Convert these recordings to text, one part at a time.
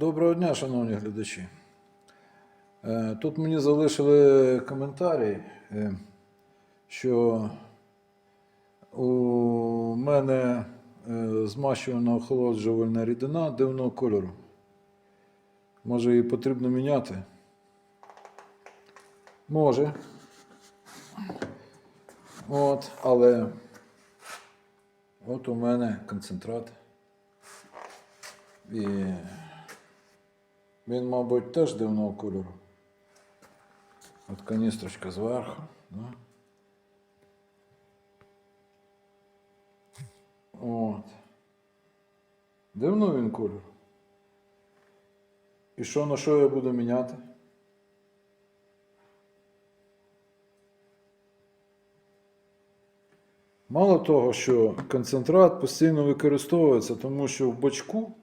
Доброго дня, шановні глядачі. Е, Тут мені залишили коментарі, е, що у мене е, змащувана охолоджувальна рідина дивного кольору. Може, її потрібно міняти? Може. От, але от у мене концентрат. І він, мабуть, теж дивного кольору. От каністрочка зверху. Да? От. Дивно він кольор. І що на що я буду міняти? Мало того, що концентрат постійно використовується, тому що в бочку е,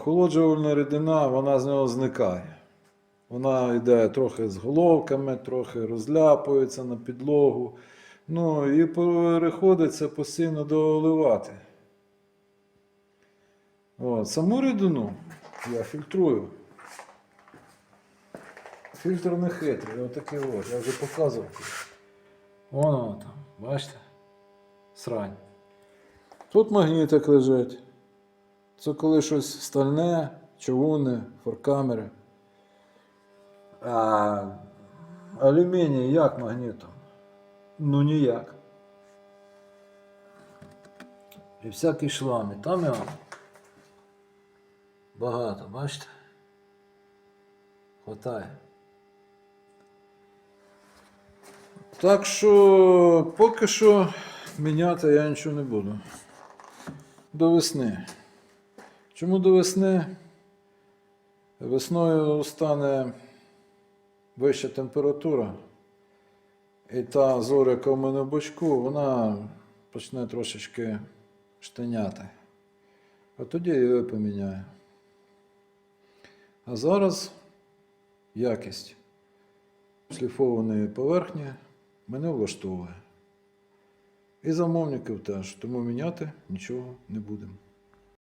охолоджувальна рідина, вона з нього зникає. Вона йде трохи з головками, трохи розляпується на підлогу. Ну і переходиться постійно доливати. От, саму рідину я фільтрую. Фільтр не хитрий, отакий от, я вже показував. Воно там, бачите? Срань. Тут магнітик лежить. Це коли щось стальне, човунне, форкамери. А алюміній як магнітом? Ну ніяк. І всякий шлам. Там його багато, бачите? Хватає. Так що поки що міняти я нічого не буду. До весни. Чому до весни? Весною стане вища температура. І та зоря, яка в мене в бочку, вона почне трошечки штиняти. А тоді її поміняю. А зараз якість шліфованої поверхні мене влаштовує. І замовників теж, тому міняти нічого не будемо.